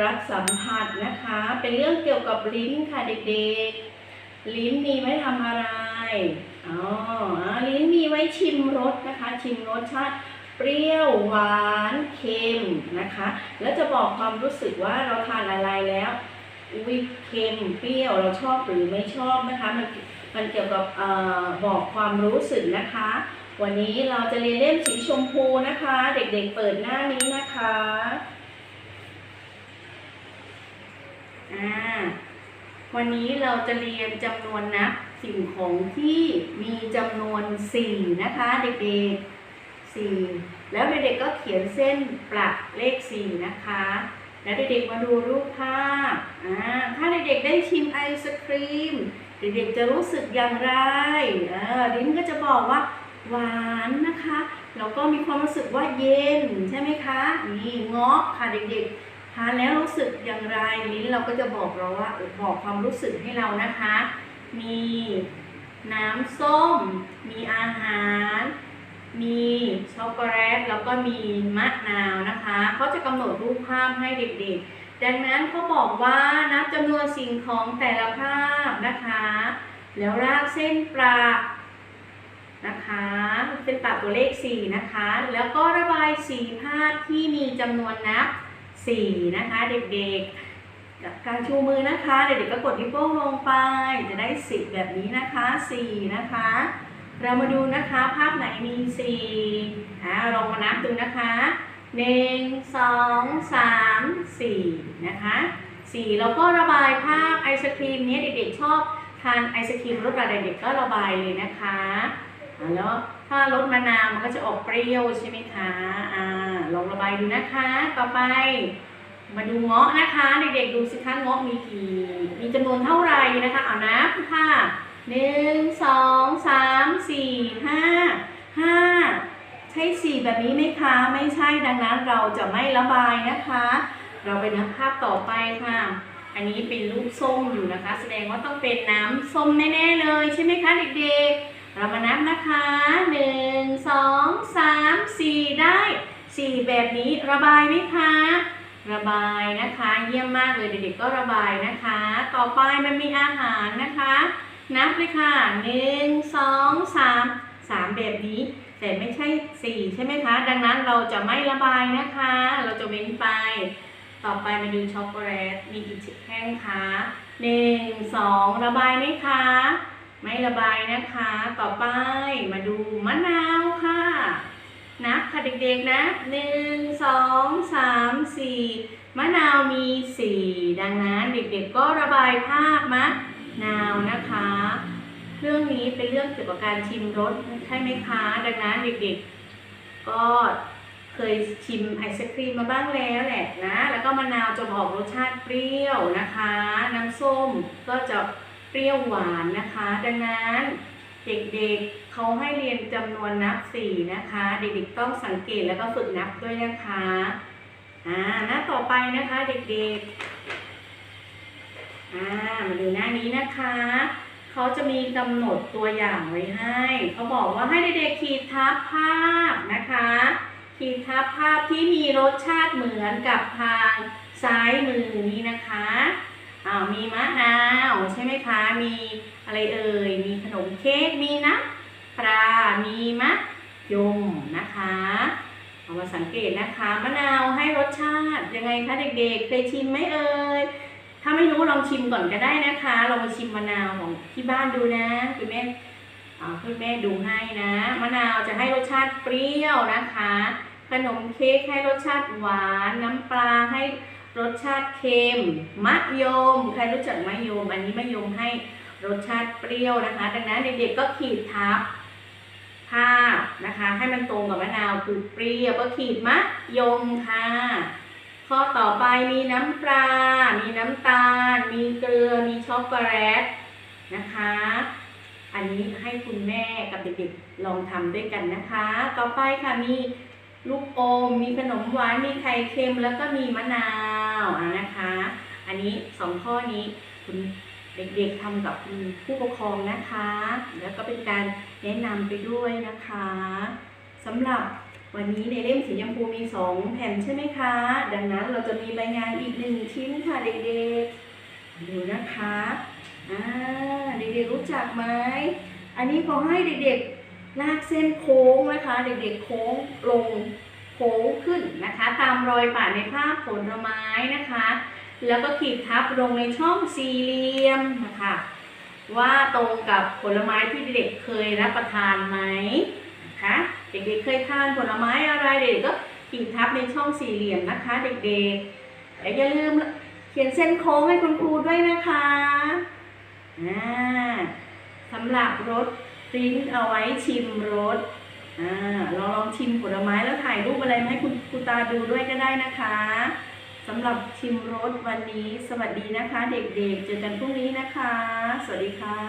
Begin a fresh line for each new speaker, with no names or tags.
รับสัมผัสนะคะ เป็นเรื่องเกี่ยวกับลิ้นค่ะเด็กๆ ลิ้นมีไว้ทำอะไรอ๋อลิ้นมีไว้ชิมรสนะคะ ชิมรสชาติเปรี้ยวหวานเค็มนะคะ แล้วจะบอกความรู้สึกว่าเราทานอะไรแล้วอุ้ยเค็มเปรี้ยวเราชอบหรือไม่ชอบนะคะ มันมันเกี่ยวกับออบอกความรู้สึกนะคะ วันนี้เราจะเรียนเล่มสีชมพูนะคะ เด็กๆเปิดหน้านี้นะคะ อ่าวันนี้เราจะเรียนจำนวนนับสิ่งของที่มีจำนวนสี่นะคะ เด็กๆสี่แล้วเด็กๆก็เขียนเส้นประเลขสี่นะคะ แล้วเด็กๆมาดูรูปภาพอ่าถ้าเด็กๆได้ชิมไอศครีม เด็กๆจะรู้สึกอย่างไรเออลิ้นก็จะบอกว่าหวานนะคะ แล้วก็มีความรู้สึกว่าเย็นใช่ไหมคะ นี่เงาะค่ะเด็กๆ ทานแล้วรู้สึกอย่างไรลิ้นเราก็จะบอกเราว่าบอกความรู้สึกให้เรานะคะ มีน้ำส้ม มีอาหาร มีช็อกโกแลตแล้วก็มีมะนาวนะคะเขาจะกำหนดรูปภาพให้เด็กๆ ดังนั้นเขาบอกว่านับจำนวนสิ่งของแต่ละภาพนะคะ แล้วรากเส้นประนะคะเส้นตัดตัวเลข 4 นะคะ แล้วก็ระบายสีภาพที่มีจำนวนนับ 4 นะคะ เด็กๆกับการชูมือนะคะ เด็กๆก็กดนิ้วโป้งลงไปจะได้สิบแบบนี้นะคะ 4 นะคะ เรามาดูนะคะภาพไหนมี4อ่าลองมานับดูนะคะ1 2 3 4นะคะ4แล้วก็ระบายภาพไอศครีมนี้เด็กๆชอบทานไอศครีมรสอะไรเด็กก็ระบายเลยนะคะแล้ว ถ้ารสมะนาวมันก็จะออกเปรี้ยวใช่ไหมคะ อ่า ลองระบายดูนะคะ ต่อไป มาดูเงาะนะคะ เด็กๆดูสิคะเงาะมีกี่ มีจำนวนเท่าไหร่นะคะ เอานับค่ะหนึ่งสองสามสี่ห้าห้าใช่สี่แบบนี้ไหมคะ ไม่ใช่ดังนั้นเราจะไม่ระบายนะคะ เราไปนับภาพต่อไปค่ะ อันนี้เป็นลูกส้มอยู่นะคะ แสดงว่าต้องเป็นน้ำส้มแน่ๆเลยใช่ไหมคะเด็กๆ เรามานับนะคะหนึ่งสองสามสี่ได้สี่แบบนี้ระบายไหมคะ ระบายนะคะ เยี่ยมมากเลยเด็กๆก็ระบายนะคะ ต่อไปมันมีอาหารนะคะ นับเลยค่ะหนึ่งสองสามสามแบบนี้แต่ไม่ใช่สี่ใช่ไหมคะ ดังนั้นเราจะไม่ระบายนะคะ เราจะเว้นไป ต่อไปมาดูช็อกโกแลตมีกี่แท่งคะหนึ่งสองระบายไหมคะ ไม่ระบายนะคะ ต่อไปมาดูมะนาวค่ะ นับค่ะเด็กๆนะหนึ่งสองสามสี่มะนาวมีสี่ดังนั้นเด็กๆก็ระบายภาพมะนาวนะคะ เรื่องนี้เป็นเรื่องเกี่ยวกับการชิมรสใช่ไหมคะ ดังนั้นเด็กๆ ก็เคยชิมไอศครีมมาบ้างแล้วแหละนะ แล้วก็มะนาวจะออกรสชาติเปรี้ยวนะคะ น้ำส้มก็จะ เปรี้ยวหวานนะคะ ดังนั้นเด็กๆเขาให้เรียนจำนวนนับสี่นะคะ เด็กๆต้องสังเกตแล้วก็ฝึกนับด้วยนะคะอ่าหน้าต่อไปนะคะเด็กๆอ่ามาดูหน้านี้นะคะเขาจะมีกำหนดตัวอย่างไว้ให้เขาบอกว่าให้เด็กๆขีดทับภาพนะคะ ขีดทับภาพที่มีรสชาติเหมือนกับทางซ้ายมือนี้นะคะ อ้าวมีมะนาวใช่ไหมคะ มีอะไรเอ่ย มีขนมเค้ก มีนะปลา มีมะยมนะคะเอามาสังเกตนะคะมะนาวให้รสชาติยังไงคะเด็กๆเคยชิมไหมเอ่ยถ้าไม่รู้ลองชิมก่อนก็ได้นะคะลองมาชิมมะนาวของที่บ้านดูนะคุณแม่อ่าคุณแม่ดูให้นะมะนาวจะให้รสชาติเปรี้ยวนะคะ ขนมเค้กให้รสชาติหวาน น้ำปลาให้ รสชาติเค็มมะยม ใครรู้จักมะยม อันนี้มะยมให้รสชาติเปรี้ยวนะคะ ดังนั้นเด็กๆก็ขีดทับภาพนะคะ ให้มันตรงกับมะนาวคือเปรี้ยวก็ขีดมะยมค่ะ ข้อต่อไปมีน้ำปลา มีน้ำตาล มีเกลือ มีช็อกโกแลตนะคะ อันนี้ให้คุณแม่กับเด็กๆลองทำด้วยกันนะคะ ต่อไปค่ะมีลูกอม มีขนมหวาน มีไข่เค็ม แล้วก็มีมะนาว อะนะคะ อันนี้สองข้อนี้คุณเด็กๆทำกับคุณผู้ปกครองนะคะ แล้วก็เป็นการแนะนำไปด้วยนะคะสำหรับวันนี้ในเล่มสีชมพูมีสองแผ่นใช่ไหมคะ ดังนั้นเราจะมีใบงานอีกหนึ่งชิ้นค่ะเด็กๆ ดูนะคะอ่าเด็กๆรู้จักไหม อันนี้ขอให้เด็กๆลากเส้นโค้งนะคะ เด็กๆโค้งลง ค้งขึ้นนะคะ ตามรอยป่าในภาพผลไม้นะคะ แล้วก็ขีดทับลงในช่องสี่เหลี่ยมนะคะ ว่าตรงกับผลไม้ที่เด็กเคยรับประทานไหมนะคะเด็กๆเคยทานผลไม้อะไรเด็กก็ขีดทับในช่องสี่เหลี่ยมนะคะ เด็กๆและอย่าลืมเขียนเส้นโค้งให้คุณครูด้วยนะคะอ่าสำหรับรสปริ้นเอาไว้ชิมรส อ่าลองลองชิมผลไม้แล้วถ่ายรูปอะไรมาให้คุณคุณตาดูด้วยก็ได้นะคะสำหรับชิมรสวันนี้ สวัสดีนะคะ เด็กๆ เจอกันพรุ่งนี้นะคะ สวัสดีค่ะ